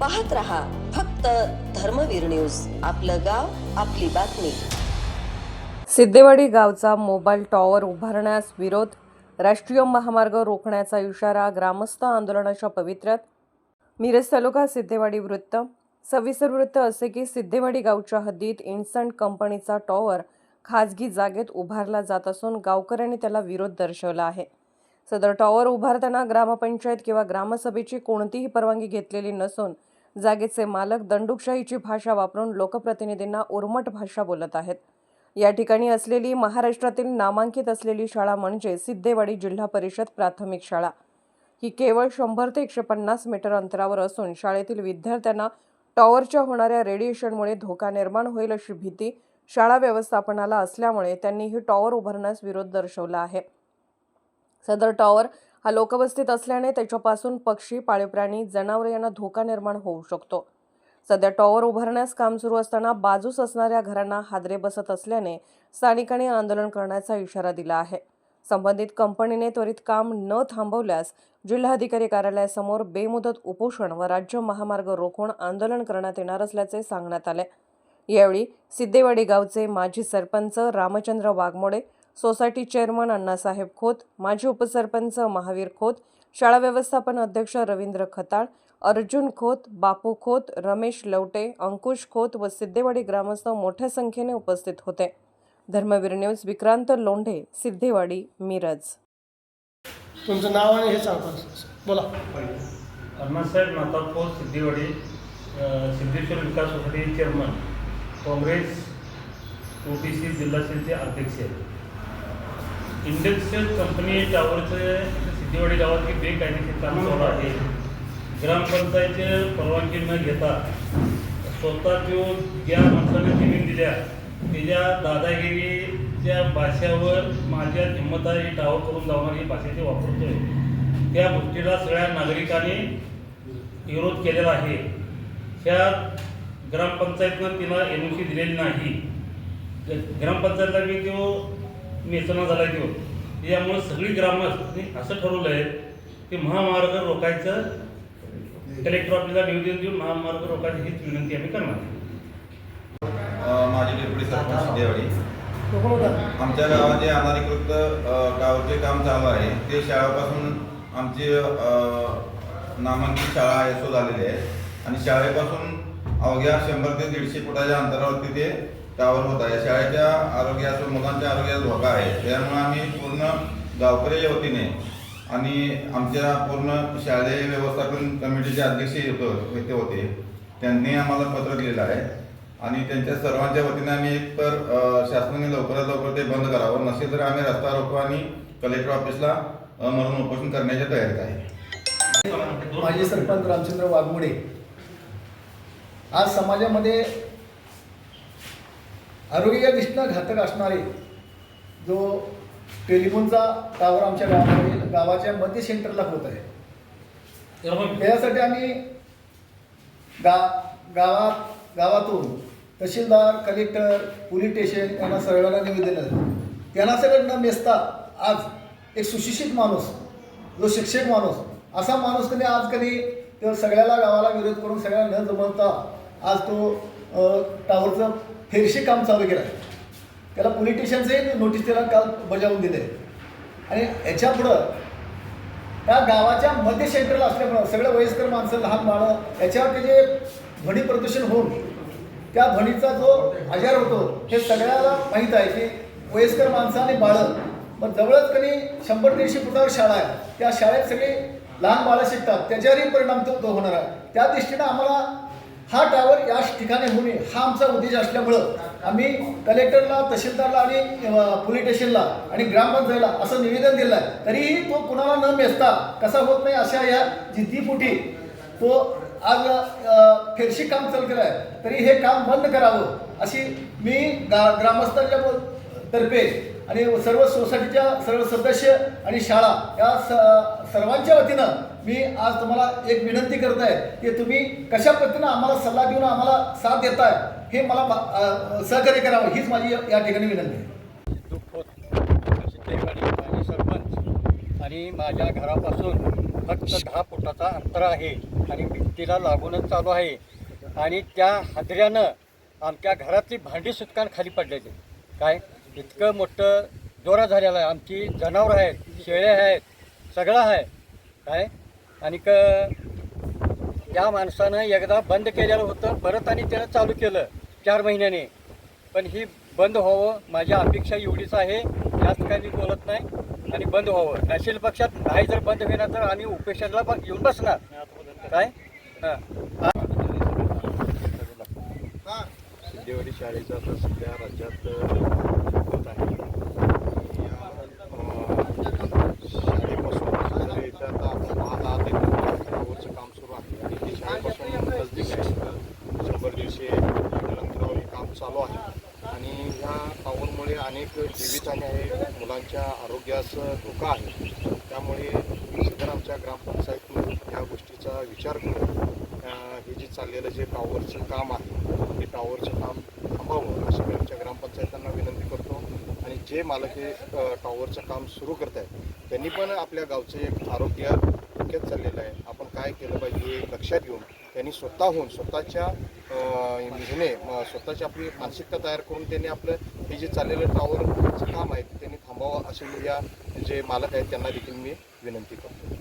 पाहत रहा फक्त धर्मवीर न्यूज. आपलं गाव आपली बातमी. सिद्धेवाडी गावचा मोबाईल टॉवर उभारण्यास विरोध राष्ट्रीय महामार्ग रोखण्याचा इशारा ग्रामस्थ आंदोलनाच्या पवित्र्यात. मिरज तालुका सिद्धेवाडी वृत्त. सविस्तर वृत्त असे की सिद्धेवाडी गावच्या हद्दीत इन्स्टंट कंपनीचा टॉवर खाजगी जागेत उभारला जात असून गावकऱ्यांनी त्याला विरोध दर्शवला आहे. सदर टॉवर उभारताना ग्रामपंचायत किंवा ग्रामसभेची कोणतीही परवानगी घेतलेली नसून जागेचे मालक दंडुकशाहीची भाषा वापरून लोकप्रतिनिधींना उर्मट भाषा बोलत आहेत. या ठिकाणी असलेली महाराष्ट्रातील नामांकित असलेली शाळा म्हणजे सिद्धेवाडी जिल्हा परिषद प्राथमिक शाळा. ही केवळ शंभर ते एकशे पन्नास मीटर अंतरावर असून शाळेतील विद्यार्थ्यांना टॉवरच्या होणाऱ्या रेडिएशनमुळे धोका निर्माण होईल अशी भीती शाळा व्यवस्थापनाला असल्यामुळे त्यांनी ही टॉवर उभारण्यास विरोध दर्शवला आहे. सदर टॉवर हा लोकवस्तीत असल्याने त्याच्यापासून पक्षी पाळीव प्राणी जनावरे यांना धोका निर्माण होऊ शकतो. सध्या टॉवर उभारण्यास काम सुरू असताना बाजूस असणाऱ्या घरांना हादरे बसत असल्याने स्थानिकांनी आंदोलन करण्याचा इशारा दिला आहे. संबंधित कंपनीने त्वरित काम न थांबवल्यास जिल्हाधिकारी कार्यालयासमोर बेमुदत उपोषण व राज्य महामार्ग रोखून आंदोलन करण्यात येणार असल्याचे सांगण्यात आले. यावेळी सिद्धेवाडी गावचे माजी सरपंच रामचंद्र वाघमोडे सोसायटी चेअरमन अण्णासाहेब खोत माजी उपसरपंच महावीर खोत शाळा व्यवस्थापन अध्यक्ष रवींद्र खताळ अर्जुन खोत बापू खोत रमेश लवटे अंकुश खोत व सिद्धेवाडी ग्रामस्थ मोठ्या संख्येने उपस्थित होते. धर्मवीर न्यूज विक्रांत लोंढे सिद्धेवाडी मिरज. तुमचं नाव आणि हे सांगा बोला. अण्णासाहेब नातापूर सिद्धिवाडी अ, Siddheshwar Vikas society chairman Congress O T C जिल्हाचे अध्यक्ष इंडस्ट्रियल कंपनी टावरचं सिद्धेवाडी गावात एक बेकायदेशीर काम चालू आहे. ग्रामपंचायतचे परवानगी न घेता स्वतः जो ज्या माणसाने जमीन दिल्या त्याच्या दादागिरीच्या भाषावर माझ्या हिंमता ही टावर करून लावणारी भाषा ते वापरतोय. त्या गोष्टीला सगळ्या नागरिकांनी विरोध केलेला आहे. त्या ग्रामपंचायतनं तिला एन ओ सी दिलेली नाही. ग्रामपंचायतला मी तो निचना झाला तो यामुळे सगळी ग्रामस्थांनी असं ठरवलं आहे की महामार्ग रोखायचं कलेक्टर ऑफिसला निवेदन देऊन महामार्ग रोखायची हीच विनंती आम्ही करणार माझी डेप्युटी सरपंच देवाडी आमच्या गावात जे अनाधिकृत गावचे काम चालू आहे. ते शाळेपासून आमची नामांकित शाळा आहे सो झालेली आहे. आणि शाळेपासून अवघ्या शंभर ते दीडशे फुटाच्या अंतरावरती ते टावर होत आहे. शाळेच्या आरोग्यास मुलांच्या आरोग्याचा धोका आहे. त्यामुळे आम्ही पूर्ण गावकऱ्याच्या वतीने आणि आमच्या पूर्ण शालेय व्यवस्थापन कमिटीचे अध्यक्ष होतो ते होते. त्यांनी आम्हाला पत्र दिलेलं आहे. आणि त्यांच्या सर्वांच्या वतीने आम्ही एक तर शासनाने लवकरात लवकर ते बंद करावं. नसेल तर आम्ही रस्ता रोको आणि कलेक्टर ऑफिसला म्हणून उपोषण करण्याच्या तयारीत आहे. माजी सरपंच रामचंद्र वाघमोडे. आज समाजामध्ये आरोग्याच्या दृष्टीनं घातक असणारे जो टेलिफोनचा टावर आमच्या गावामध्ये गावाच्या मध्य सेंटरला होत आहे. त्यासाठी आम्ही गा गावात गावातून तहसीलदार कलेक्टर पोलीस स्टेशन यांना सर्वांना निवेदन त्यांना सगळं न मेसता आज एक सुशिक्षित माणूस जो शिक्षक माणूस असा माणूस कधी आज कधी सगळ्याला गावाला विरोध करून सगळ्याला न जमवता आज तो टावरचं फेरशी काम चालू केलं आहे. त्याला पोलीस स्टेशनचंही नोटीस त्याला काल बजावून दिले आणि याच्या पुढं त्या गावाच्या मध्य सेंटरला असल्यामुळं सगळं वयस्कर माणसं लहान बाळं याच्यावर जे ध्वनी प्रदूषण होऊन त्या ध्वनीचा जो आजार होतो हे सगळ्याला माहीत आहे की वयस्कर माणसं आणि बाळं मग जवळच कधी शंभर दीडशे फुटावर शाळा आहे. त्या शाळेत सगळी लहान बाळं शिकतात. त्याच्यावरही परिणाम तो होणार आहे. त्या दृष्टीनं आम्हाला हा टावर या ठिकाणी होणे हा आमचा उद्देश असल्यामुळं आम्ही कलेक्टरला तहसीलदारला आणि पोलीस स्टेशनला आणि ग्रामपंचायतला असं निवेदन दिलं आहे. तरीही तो कुणाला न मेसता कसा होत नाही अशा या जिद्दीपोटी तो आज फेरशी काम चालू केलं आहे. तरी हे काम बंद करावं अशी मी गा ग्रामस्थांच्या तर्फे आणि सर्व सोसायटीच्या सर्व सदस्य आणि शाळा या स सर्वांच्या वतीनं मी आज तुम्हाला एक विनंती करत आहे की तुम्ही कशा पद्धतीनं आम्हाला सल्ला देऊन आम्हाला साथ देताय हे मला सहकार्य करावं हीच माझी या ठिकाणी विनंती आहे. सरपंच आणि माझ्या घरापासून फक्त दहा फुटाचा अंतर आहे आणि भिंतीला लागूनच चालू आहे. आणि त्या हादऱ्यानं आमच्या घरातली भांडी सुटकान खाली पडलेली. काय? इतकं मोठं जोरा झालेला आहे. आमची जनावरं आहेत शेळ्या आहेत सगळं आहे. काय? आणि क त्या माणसानं एकदा बंद केलेलं होतं परत आणि त्यानं चालू केलं चार महिन्याने. पण ही बंद व्हावं माझी अपेक्षा एवढीच आहे. जास्त काही मी बोलत नाही आणि बंद व्हावं. नॅशनल पक्षात नाही जर बंद होणार तर आम्ही उपेशनला पण येऊन बसणार. काय? हां. सिद्धेवाडी शाळेचा आता सध्या राज्यात होत आहे आणि, अ, शाळेपासून जर इथं आता आपण पाहत आहात एक टावरचं काम सुरू आहे आणि ते शाळेपासून नजदीक आहे इथं शंभर दीडशे अंतरावर हे काम चालू आहे आणि ह्या टावरमुळे अनेक जीवितहानी आहे मुलांच्या आरोग्यास धोका आहे. त्यामुळे सदर आमच्या ग्रामपंचायतनं या गोष्टीचा विचार करून हे जे चाललेलं जे टॉवरचं काम आहे ते टॉवरचं काम थांबावं अशी मी आमच्या ग्रामपंचायतांना विनंती करतो. आणि जे मालक हे टॉवरचं काम सुरू करत आहेत त्यांनी पण आपल्या गावचं एक आरोग्य धोक्यात चाललेलं आहे. आपण काय केलं पाहिजे हे लक्षात घेऊन त्यांनी स्वतःहून स्वतःच्या अ, ह्याने स्वतःची आपली मानसिकता तयार करून त्यांनी आपलं हे जे चाललेलं टॉवरचं काम आहे ते त्यांनी थांबावं असे मी या जे मालक आहेत त्यांना देखील मी विनंती करतो.